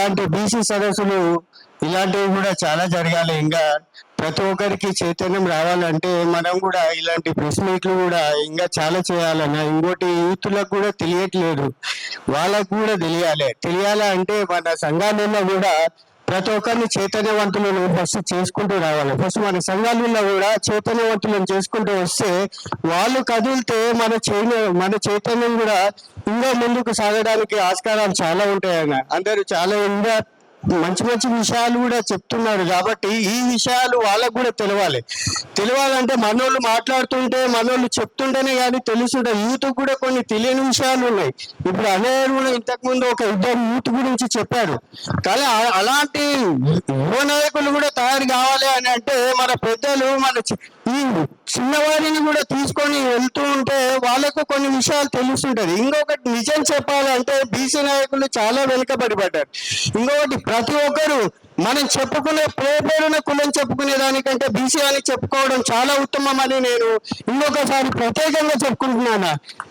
ఇలాంటి బీసీ సదస్సులు ఇలాంటివి కూడా చాలా జరగాలి. ఇంకా ప్రతి ఒక్కరికి చైతన్యం రావాలంటే మనం కూడా ఇలాంటి ప్రెస్ మీట్లు కూడా ఇంకా చాలా చేయాలన్న ఇంకోటి యూత్లకు కూడా తెలియట్లేదు. వాళ్ళకు కూడా తెలియాలి. తెలియాలంటే మన సంఘాలలో కూడా ప్రతి ఒక్కరిని చైతన్యవంతులను ఫస్ట్ చేసుకుంటూ రావాలి. ఫస్ట్ మన సంఘాలలో కూడా చైతన్యవంతులను చేసుకుంటూ వస్తే వాళ్ళు కదిలితే మన చైన మన చైతన్యం కూడా ఇంకా ముందుకు సాగడానికి ఆస్కారాలు చాలా ఉంటాయన్న. అందరూ చాలా ఇంకా మంచి మంచి విషయాలు కూడా చెప్తున్నారు కాబట్టి ఈ విషయాలు వాళ్ళకు కూడా తెలవాలి. తెలవాలంటే మనోళ్ళు మాట్లాడుతుంటే మనోళ్ళు చెప్తుంటేనే కానీ తెలుసుంటే యూత్ కూడా కొన్ని తెలియని విషయాలు ఉన్నాయి. ఇప్పుడు అనేరు కూడా ఇంతకుముందు ఒక ఇద్దరు యూత్ గురించి చెప్పారు. కానీ అలాంటి యువ నాయకులు కూడా తయారు కావాలి అని అంటే మన పెద్దలు మన ఈ చిన్నవారిని కూడా తీసుకొని వెళ్తూ ఉంటే వాళ్ళకు కొన్ని విషయాలు తెలుస్తుంటది ఇంకొకటి నిజం చెప్పాలంటే బీసీ నాయకులు చాలా వెనుకబడి పడ్డారు ఇంకొకటి ప్రతి ఒక్కరు మనం చెప్పుకునే పేరు కులం చెప్పుకునే దానికంటే బీసీ అని చెప్పుకోవడం చాలా ఉత్తమం అని నేను ఇంకొకసారి ప్రత్యేకంగా చెప్పుకుంటున్నాను.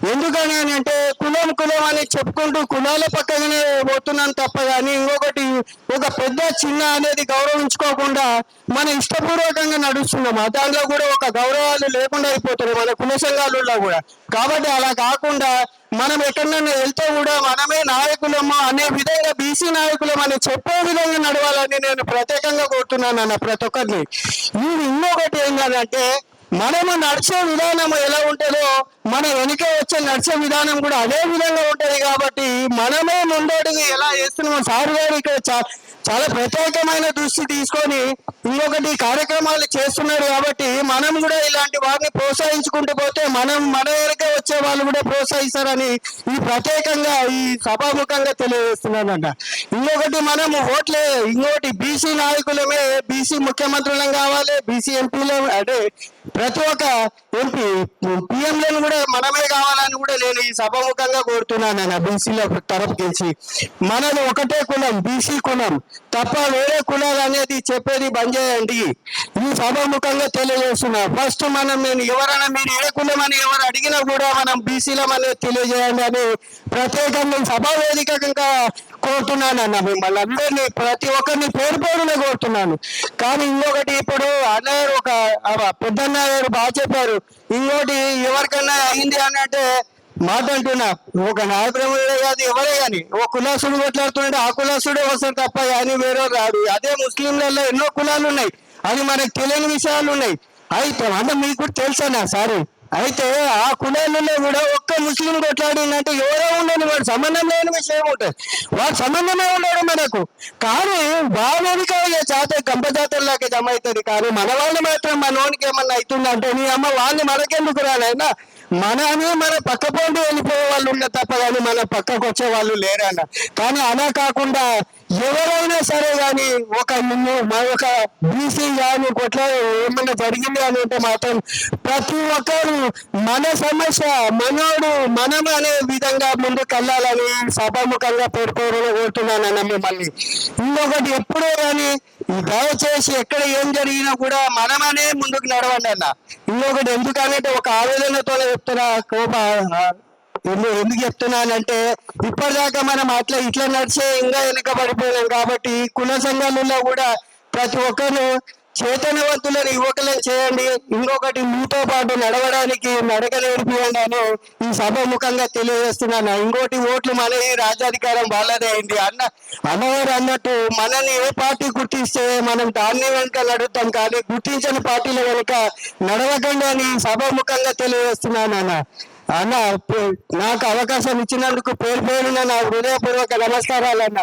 ఎందుకని అని అంటే కులం కులం అని చెప్పుకుంటూ కులాల పక్కగానే పోతున్నాను తప్ప కానీ ఇంకొకటి ఒక పెద్ద చిన్న అనేది గౌరవించుకోకుండా మన ఇష్టపూర్వకంగా నడుస్తున్నాం. దాంట్లో కూడా ఒక గౌరవాలు లేకుండా అయిపోతున్నాయి మన కుల సంఘాలలో కూడా. కాబట్టి అలా కాకుండా మనం ఎక్కడైనా వెళ్తే కూడా మనమే నాయకులము అనే విధంగా బీసీ నాయకులం అని చెప్పే విధంగా నడవాలని నేను ప్రత్యేకంగా కోరుతున్నాను అన్న ప్రతి ఒక్కరిని. ఇది ఇంకొకటి ఏంటంటే మనము నడిచే విధానం ఎలా ఉంటుందో మన వెనుక వచ్చే నడిచే విధానం కూడా అదే విధంగా ఉంటుంది కాబట్టి మనమే ముందడుగు ఎలా చేస్తున్నామో సార్ గారు ఇక్కడ చాలా ప్రత్యేకమైన దృష్టి తీసుకొని ఇంకొకటి కార్యక్రమాలు చేస్తున్నారు కాబట్టి మనం కూడా ఇలాంటి వారిని ప్రోత్సహించుకుంటూ పోతే మనం మన వెనుక వచ్చే వాళ్ళు కూడా ప్రోత్సహిస్తారని ఈ ప్రత్యేకంగా ఈ సభాముఖంగా తెలియజేస్తున్నానంట. ఇంకొకటి మనం ఓట్లే ఇంకొకటి బీసీ నాయకులమే బీసీ ముఖ్యమంత్రులం కావాలి బీసీ ఎంపీలు అంటే ప్రతి ఒక్క ఎంపీ పిఎంలను కూడా మనమే కావాలని కూడా నేను ఈ సభముఖంగా కోరుతున్నాను అన్న బీసీల తరపు గెలిచి. మనది ఒకటే కులం బీసీ కులం తప్ప వేరే కులాలు అనేది చెప్పేది బంద్ చేయండి. ఈ సభముఖంగా తెలియజేస్తున్నా. ఫస్ట్ మనం నేను ఎవరైనా మీరు ఏ కులం అని ఎవరు అడిగినా కూడా మనం బీసీలం అనేది తెలియజేయండి అని ప్రత్యేకంగా సభా వేదికగా కోరుతున్నాను అన్న మిమ్మల్ని అందరినీ ప్రతి ఒక్కరిని పేరు పేరునే కోరుతున్నాను. కానీ ఇంకొకటి ఇప్పుడు అన్నయ్య ఒక పెద్దన్న గారు బాగా చెప్పారు. ఇంకోటి ఎవరికన్నా అయింది అని అంటే మాట ఒక నాయకుడే కాదు ఎవరే కానీ. ఒక కులాసుడు కొట్లాడుతుంటే ఆ కులాసుడే వస్తారు తప్ప కానీ వేరే రాడు. అదే ముస్లింలలో ఎన్నో కులాలు ఉన్నాయి. అది మనకు తెలియని విషయాలు ఉన్నాయి. అయితే అంటే మీకు కూడా తెలుసా సారీ? అయితే ఆ కులాలలో కూడా ఒక్క ముస్లిం కొట్లాడిందంటే ఎవరో కానీ వాడు సంబంధం లేని విషయం ఉంటుంది వాడు సంబంధమే ఉండడు మనకు. కానీ బాగా జాతర గంప జాతరలాగే జమ అవుతుంది కానీ మన వాళ్ళు మాత్రం మనోనికి ఏమన్నా అవుతుందంటే నీ అమ్మ వాళ్ళని మనకెందుకు రానైనా మనని మన పక్క పోటీ వెళ్ళిపోయే వాళ్ళు ఉన్న తప్ప కానీ మన పక్కకు వచ్చే వాళ్ళు లేరన్న. కానీ అలా కాకుండా ఎవరైనా సరే కానీ ఒక నిన్ను మా యొక్క బీసీ కానీ కొట్ల ఏమన్నా జరిగింది అని అంటే మాత్రం ప్రతి ఒక్కరు మన సమస్య మనోడు మనం అనే విధంగా ముందుకు వెళ్ళాలని సభాముఖంగా పేర్కోవాలని కోరుతున్నానన్న మిమ్మల్ని. ఇంకొకటి ఎప్పుడో కానీ దయచేసి ఎక్కడ ఏం జరిగినా కూడా మనమనే ముందుకు నడవండి అన్న. ఇంకొకటి ఎందుకనంటే ఒక ఆవేదనతో చెప్తున్నా కోప నేను ఎందుకు చెప్తున్నానంటే ఇప్పటిదాకా మనం అట్లా ఇట్లా నడిచే ఇంకా వెనుకబడిపోయాం కాబట్టి కుల సంఘాలలో కూడా ప్రతి ఒక్కరు చేతనవంతులను యువకులను చేయండి. ఇంకొకటి మీతో పాటు నడవడానికి నడక అని ఈ సభముఖంగా తెలియజేస్తున్నాను. ఇంకోటి ఓట్లు మన రాజ్యాధికారం వాళ్ళదే అయింది అన్న అన్నవారు అన్నట్టు మనల్ని ఏ పార్టీ గుర్తిస్తే మనం దాన్ని వెనుక నడుతాం కానీ గుర్తించని పార్టీల వెనుక నడవకండి అని సభముఖంగా తెలియజేస్తున్నాను అన్న. అన్న నాకు అవకాశం ఇచ్చినందుకు పేరు పేరున నా హృదయపూర్వక నమస్కారాలు అన్న.